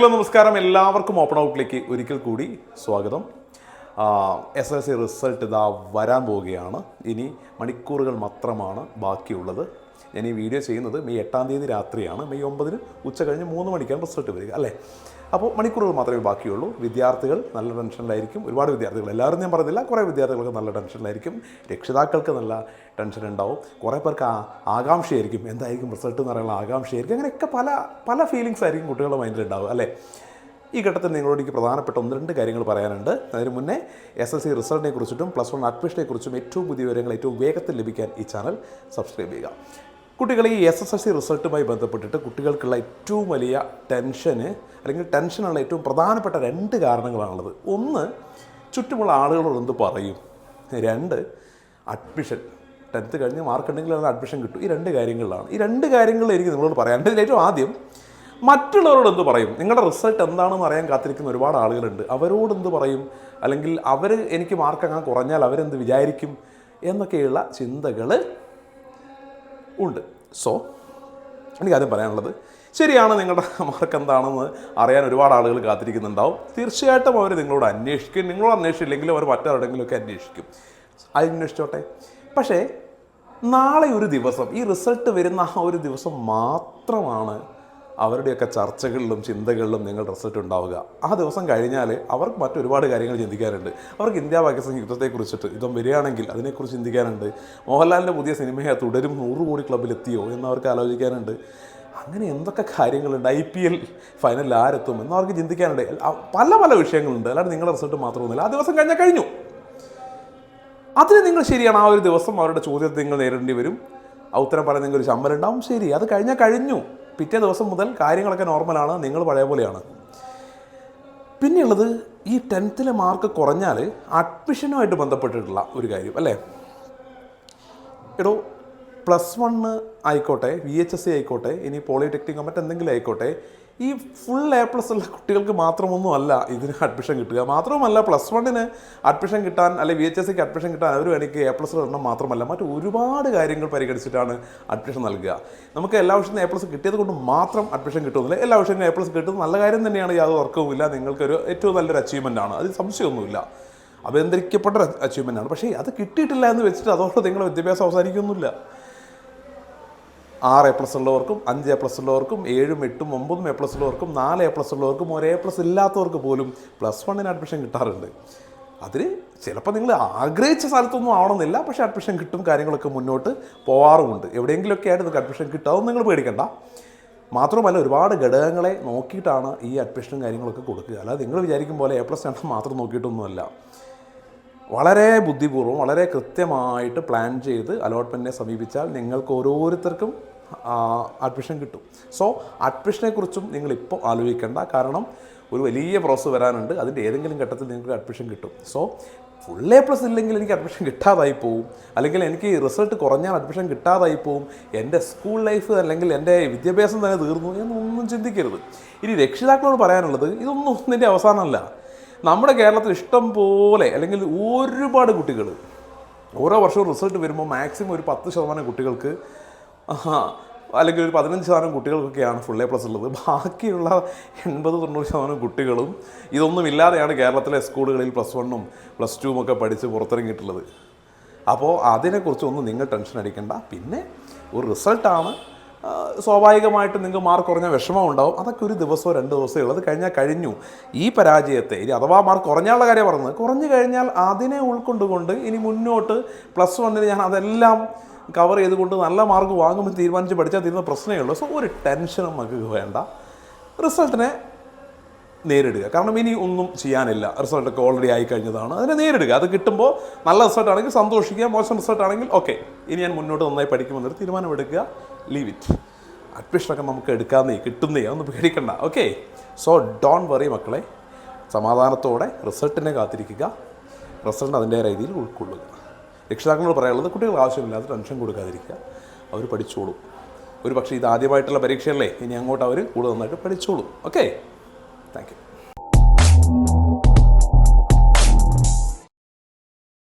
Hello നമസ്കാരം. എല്ലാവർക്കും open ഔട്ടിലേക്ക് ഒരിക്കൽ കൂടി സ്വാഗതം. എസ് എൽ സി റിസൾട്ട് ഇതാ വരാൻ പോവുകയാണ്. ഇനി മണിക്കൂറുകൾ മാത്രമാണ് ബാക്കിയുള്ളത്. ഞാൻ ഈ വീഡിയോ ചെയ്യുന്നത് മെയ് എട്ടാം തീയതി രാത്രിയാണ്. മെയ് ഒമ്പതിന് ഉച്ച കഴിഞ്ഞ് മൂന്ന് മണിക്കാണ് റിസൾട്ട് വരിക അല്ലേ? അപ്പോൾ മണിക്കൂറുകൾ മാത്രമേ ബാക്കിയുള്ളൂ. വിദ്യാർത്ഥികൾ നല്ല ടെൻഷനിലായിരിക്കും ഒരുപാട് വിദ്യാർത്ഥികൾ എല്ലാവരും ഞാൻ പറഞ്ഞില്ല കുറേ വിദ്യാർത്ഥികൾക്ക് നല്ല ടെൻഷനിലായിരിക്കും രക്ഷിതാക്കൾക്ക് നല്ല ടെൻഷൻ ഉണ്ടാവും. കുറേ പേർക്ക് ആ ആകാംക്ഷയായിരിക്കും. എന്തായിരിക്കും റിസൾട്ട് എന്ന് പറയാനുള്ള ആകാംക്ഷയായിരിക്കും. അങ്ങനെയൊക്കെ പല പല ഫീലിങ്സ് ആയിരിക്കും കുട്ടികളുടെ മൈൻഡിൽ ഉണ്ടാവും അല്ലേ? ഈ ഘട്ടത്തിൽ നിങ്ങളോട് എനിക്ക് പ്രധാനപ്പെട്ട ഒന്ന് രണ്ട് കാര്യങ്ങൾ പറയാനുണ്ട്. അതിന് മുന്നേ എസ് എസ് സി റിസൾട്ടിനെ കുറിച്ചിട്ടും പ്ലസ് വൺ അഡ്മിഷനെ കുറിച്ചും ഏറ്റവും പുതിയ വിവരങ്ങൾ ഏറ്റവും വേഗത്തിൽ ലഭിക്കാൻ ഈ ചാനൽ സബ്സ്ക്രൈബ് ചെയ്യുക. കുട്ടികളെ ഈ എസ് എസ് എൽ സി റിസൾട്ടുമായി ബന്ധപ്പെട്ടിട്ട് കുട്ടികൾക്കുള്ള ഏറ്റവും വലിയ ടെൻഷന് അല്ലെങ്കിൽ ടെൻഷനുള്ള ഏറ്റവും പ്രധാനപ്പെട്ട രണ്ട് കാരണങ്ങളാണുള്ളത്. ഒന്ന് ചുറ്റുമുള്ള ആളുകളോട് എന്ത് പറയും? രണ്ട് അഡ്മിഷൻ ടെൻത്ത് കഴിഞ്ഞ് മാർക്ക് ഉണ്ടെങ്കിൽ അത് അഡ്മിഷൻ കിട്ടും. ഈ രണ്ട് കാര്യങ്ങളിലാണ്. ഈ രണ്ട് കാര്യങ്ങളിൽ എനിക്ക് നിങ്ങളോട് പറയാം. ഇതിൽ ഏറ്റവും ആദ്യം മറ്റുള്ളവരോട് എന്ത് പറയും? നിങ്ങളുടെ റിസൾട്ട് എന്താണെന്ന് അറിയാൻ കാത്തിരിക്കുന്ന ഒരുപാട് ആളുകളുണ്ട്. അവരോട് എന്ത് പറയും? അല്ലെങ്കിൽ അവർ എനിക്ക് മാർക്ക് അങ്ങനെ കുറഞ്ഞാൽ അവരെന്ത് വിചാരിക്കും? എന്നൊക്കെയുള്ള ചിന്തകൾ ഉണ്ട്. സോ എനിക്ക് ആദ്യം പറയാനുള്ളത് ശരിയാണ് നിങ്ങളുടെ മാർക്ക് എന്താണെന്ന് അറിയാൻ ഒരുപാട് ആളുകൾ കാത്തിരിക്കുന്നുണ്ടാവും. തീർച്ചയായിട്ടും അവർ നിങ്ങളോട് അന്വേഷിക്കും. നിങ്ങളോട് അന്വേഷിച്ചില്ലെങ്കിലും അവർ മറ്റാരുടെങ്കിലുമൊക്കെ അന്വേഷിക്കും. അന്വേഷിച്ചോട്ടെ. പക്ഷേ നാളെ ഒരു ദിവസം ഈ റിസൾട്ട് വരുന്ന ആ ഒരു ദിവസം മാത്രമാണ് അവരുടെയൊക്കെ ചർച്ചകളിലും ചിന്തകളിലും നിങ്ങൾ റിസൾട്ട് ഉണ്ടാവുക. ആ ദിവസം കഴിഞ്ഞാൽ അവർക്ക് മറ്റൊരുപാട് കാര്യങ്ങൾ ചിന്തിക്കാനുണ്ട്. അവർക്ക് ഇന്ത്യ പാകിസ്ഥാൻ യുദ്ധത്തെക്കുറിച്ചിട്ട് യുദ്ധം വരികയാണെങ്കിൽ അതിനെക്കുറിച്ച് ചിന്തിക്കാനുണ്ട്. മോഹൻലാലിന്റെ പുതിയ സിനിമയെ തുടരും നൂറ് കോടി ക്ലബിലെത്തിയോ എന്ന് അവർക്ക് ആലോചിക്കാനുണ്ട്. അങ്ങനെ എന്തൊക്കെ കാര്യങ്ങളുണ്ട്? ഐ പി എൽ ഫൈനലിൽ ആരെത്തും എന്ന് അവർക്ക് ചിന്തിക്കാനുണ്ട്. പല പല വിഷയങ്ങളുണ്ട്. അല്ലാതെ നിങ്ങളുടെ റിസൾട്ട് മാത്രമൊന്നുമില്ല. ആ ദിവസം കഴിഞ്ഞാൽ കഴിഞ്ഞു. അതിന് നിങ്ങൾ ശരിയാണ്. ആ ഒരു ദിവസം അവരുടെ ചോദ്യത്തെ നിങ്ങൾ നേരിടേണ്ടി വരും. ഉത്തരം പറയുന്നെങ്കിൽ ഒരു ശമ്പളം ഉണ്ടാവും. ശരി അത് കഴിഞ്ഞാൽ കഴിഞ്ഞു. പിറ്റേ ദിവസം മുതൽ കാര്യങ്ങളൊക്കെ നോർമലാണ് നിങ്ങൾ പഴയ പോലെയാണ്. പിന്നെയുള്ളത് ഈ ടെൻത്തിലെ മാർക്ക് കുറഞ്ഞാൽ അഡ്മിഷനുമായിട്ട് ബന്ധപ്പെട്ടിട്ടുള്ള ഒരു കാര്യം അല്ലേ? എടോ പ്ലസ് വണ്ണ് ആയിക്കോട്ടെ വി എച്ച് എസ് സി ആയിക്കോട്ടെ ഇനി പോളിടെക്നിക്കോ മറ്റെന്തെങ്കിലും ആയിക്കോട്ടെ ഈ ഫുൾ എ പ്ലസ് ഉള്ള കുട്ടികൾക്ക് മാത്രമൊന്നും അല്ല ഇതിന് അഡ്മിഷൻ കിട്ടുക. മാത്രവുമല്ല പ്ലസ് വണ്ണിന് അഡ്മിഷൻ കിട്ടാൻ അല്ലെങ്കിൽ വി എച്ച് എസ് സിക്ക് അഡ്മിഷൻ കിട്ടാൻ അവർ വേണമെങ്കിൽ എ പ്ലസ് എണ്ണം മാത്രമല്ല മറ്റു ഒരുപാട് കാര്യങ്ങൾ പരിഗണിച്ചിട്ടാണ് അഡ്മിഷൻ നൽകുക. നമുക്ക് എല്ലാ വർഷവും എ പ്ലസ് കിട്ടിയത് കൊണ്ട് മാത്രം അഡ്മിഷൻ കിട്ടുന്നില്ല. എല്ലാ വർഷവും എ പ്ലസ് കിട്ടുന്നത് നല്ല കാര്യം തന്നെയാണ് യാതൊരു തർക്കവുമില്ല നിങ്ങൾക്കൊരു ഏറ്റവും നല്ലൊരു അച്ചീവ്മെന്റ് ആണ്. അതിൽ സംശയമൊന്നുമില്ല. അഭിനന്ദിക്കപ്പെട്ട അച്ചീവ്മെന്റ് ആണ്. പക്ഷേ അത് കിട്ടിയിട്ടില്ല എന്ന് വെച്ചിട്ട് അതോടെ നിങ്ങളുടെ വിദ്യാഭ്യാസം അവസാനിക്കുന്നില്ല. ആറ് എ പ്ലസ് ഉള്ളവർക്കും അഞ്ച് എ പ്ലസ് ഉള്ളവർക്കും ഏഴും എട്ടും ഒമ്പതും എ പ്ലസ് ഉള്ളവർക്കും നാല് എ പ്ലസ് ഉള്ളവർക്കും ഒരു പ്ലസ് ഇല്ലാത്തവർക്ക് പോലും പ്ലസ് വണ്ണിന് അഡ്മിഷൻ കിട്ടാറുണ്ട്. അതിന് ചിലപ്പോൾ നിങ്ങൾ ആഗ്രഹിച്ച സ്ഥലത്തൊന്നും ആവണമെന്നില്ല പക്ഷേ അഡ്മിഷൻ കിട്ടും കാര്യങ്ങളൊക്കെ മുന്നോട്ട് പോവാറുമുണ്ട്. എവിടെയെങ്കിലുമൊക്കെ ആയിട്ട് നിങ്ങൾക്ക് അഡ്മിഷൻ കിട്ടും അതൊന്നും നിങ്ങൾ പേടിക്കണ്ട. മാത്രമല്ല ഒരുപാട് ഘടകങ്ങളെ നോക്കിയിട്ടാണ് ഈ അഡ്മിഷനും കാര്യങ്ങളൊക്കെ കൊടുക്കുക. അല്ലാതെ നിങ്ങൾ വിചാരിക്കും പോലെ എ പ്ലസ് എണ്ണം മാത്രം നോക്കിയിട്ടൊന്നുമല്ല. വളരെ ബുദ്ധിപൂർവം വളരെ കൃത്യമായിട്ട് പ്ലാൻ ചെയ്ത് അലോട്ട്മെന്റിനെ സമീപിച്ചാൽ നിങ്ങൾക്ക് ഓരോരുത്തർക്കും അഡ്മിഷൻ കിട്ടും. സോ അഡ്മിഷനെക്കുറിച്ചും നിങ്ങളിപ്പോൾ ആലോചിക്കേണ്ട. കാരണം ഒരു വലിയ പ്രോസസ്സ് വരാനുണ്ട്. അതിന്റെ ഏതെങ്കിലും ഘട്ടത്തിൽ നിങ്ങൾക്ക് അഡ്മിഷൻ കിട്ടും. സോ ഫുൾ എ പ്ലസ് ഇല്ലെങ്കിൽ എനിക്ക് അഡ്മിഷൻ കിട്ടാതായി പോവും. അല്ലെങ്കിൽ എനിക്ക് റിസൾട്ട് കുറഞ്ഞാൽ അഡ്മിഷൻ കിട്ടാതായി പോവും. എന്റെ സ്കൂൾ ലൈഫ് അല്ലെങ്കിൽ എന്റെ വിദ്യാഭ്യാസം തന്നെ തീർന്നു എന്നൊന്നും ചിന്തിക്കരുത്. ഇനി രക്ഷിതാക്കളോട് പറയാനുള്ളത് ഇതൊന്നും ഒന്നിന്റെ അവസാനമല്ല. നമ്മുടെ കേരളത്തിൽ ഇഷ്ടം പോലെ അല്ലെങ്കിൽ ഒരുപാട് കുട്ടികൾ ഓരോ വർഷവും റിസൾട്ട് വരുമ്പോൾ മാക്സിമം ഒരു പത്ത് ശതമാനം കുട്ടികൾക്ക് അല്ലെങ്കിൽ ഒരു പതിനഞ്ച് ശതമാനം കുട്ടികൾക്കൊക്കെയാണ് ഫുൾ എ പ്ലസ് ഉള്ളത്. ബാക്കിയുള്ള എൺപത് തൊണ്ണൂറ് ശതമാനം കുട്ടികളും ഇതൊന്നും ഇല്ലാതെയാണ് കേരളത്തിലെ സ്കൂളുകളിൽ പ്ലസ് വണ്ണും പ്ലസ് ടുവും ഒക്കെ പഠിച്ച് പുറത്തിറങ്ങിയിട്ടുള്ളത്. അപ്പോൾ അതിനെക്കുറിച്ചൊന്നും നിങ്ങൾ ടെൻഷൻ അടിക്കേണ്ട. പിന്നെ ഒരു റിസൾട്ടാണ് സ്വാഭാവികമായിട്ട് നിങ്ങൾക്ക് മാർക്ക് കുറഞ്ഞ വിഷമം ഉണ്ടാവും. അതൊക്കെ ഒരു ദിവസമോ രണ്ട് ദിവസമോ ഉള്ളത് കഴിഞ്ഞാൽ കഴിഞ്ഞു. ഈ പരാജയത്തെ ഇനി അഥവാ മാർക്ക് കുറഞ്ഞാലുള്ള കാര്യം പറഞ്ഞത് കുറഞ്ഞു കഴിഞ്ഞാൽ അതിനെ ഉൾക്കൊണ്ടുകൊണ്ട് ഇനി മുന്നോട്ട് പ്ലസ് വണ്ണിന് ഞാൻ അതെല്ലാം കവർ ചെയ്തുകൊണ്ട് നല്ല മാർക്ക് വാങ്ങുമ്പോൾ തീരുമാനിച്ച് പഠിച്ചാൽ തീരുന്ന പ്രശ്നമേ ഉള്ളൂ. സോ ഒരു ടെൻഷനും നമുക്ക് വേണ്ട. റിസൾട്ടിനെ നേരിടുക. കാരണം ഇനി ഒന്നും ചെയ്യാനില്ല. റിസൾട്ടൊക്കെ ഓൾറെഡി ആയി കഴിഞ്ഞതാണ്. അതിനെ നേരിടുക. അത് കിട്ടുമ്പോൾ നല്ല റിസൾട്ട് ആണെങ്കിൽ സന്തോഷിക്കുക. മോശം റിസൾട്ട് ആണെങ്കിൽ ഓക്കെ ഇനി ഞാൻ മുന്നോട്ട് നന്നായി പഠിക്കുമെന്നൊരു തീരുമാനമെടുക്കുക. ലീവ് ഇറ്റ് അഡ്മിഷനൊക്കെ നമുക്ക് എടുക്കാമെന്നേ കിട്ടുന്നേ ഒന്നും പേടിക്കണ്ട. ഓക്കെ സോ ഡോൺ വറി മക്കളെ. സമാധാനത്തോടെ റിസൾട്ടിനെ കാത്തിരിക്കുക. റിസൾട്ട് അതിന്റെ രീതിയിൽ ഉൾക്കൊള്ളുക. രക്ഷിതാക്കളോട് പറയാനുള്ളത് കുട്ടികൾ ആവശ്യമില്ലാതെ ടെൻഷൻ കൊടുക്കാതിരിക്കുക. അവർ പഠിച്ചോളും. ഒരു പക്ഷേ ഇത് ആദ്യമായിട്ടുള്ള പരീക്ഷയല്ലേ? ഇനി അങ്ങോട്ട് അവർ കൂടുതൽ നന്നായിട്ട് പഠിച്ചോളും. Okay Thank you.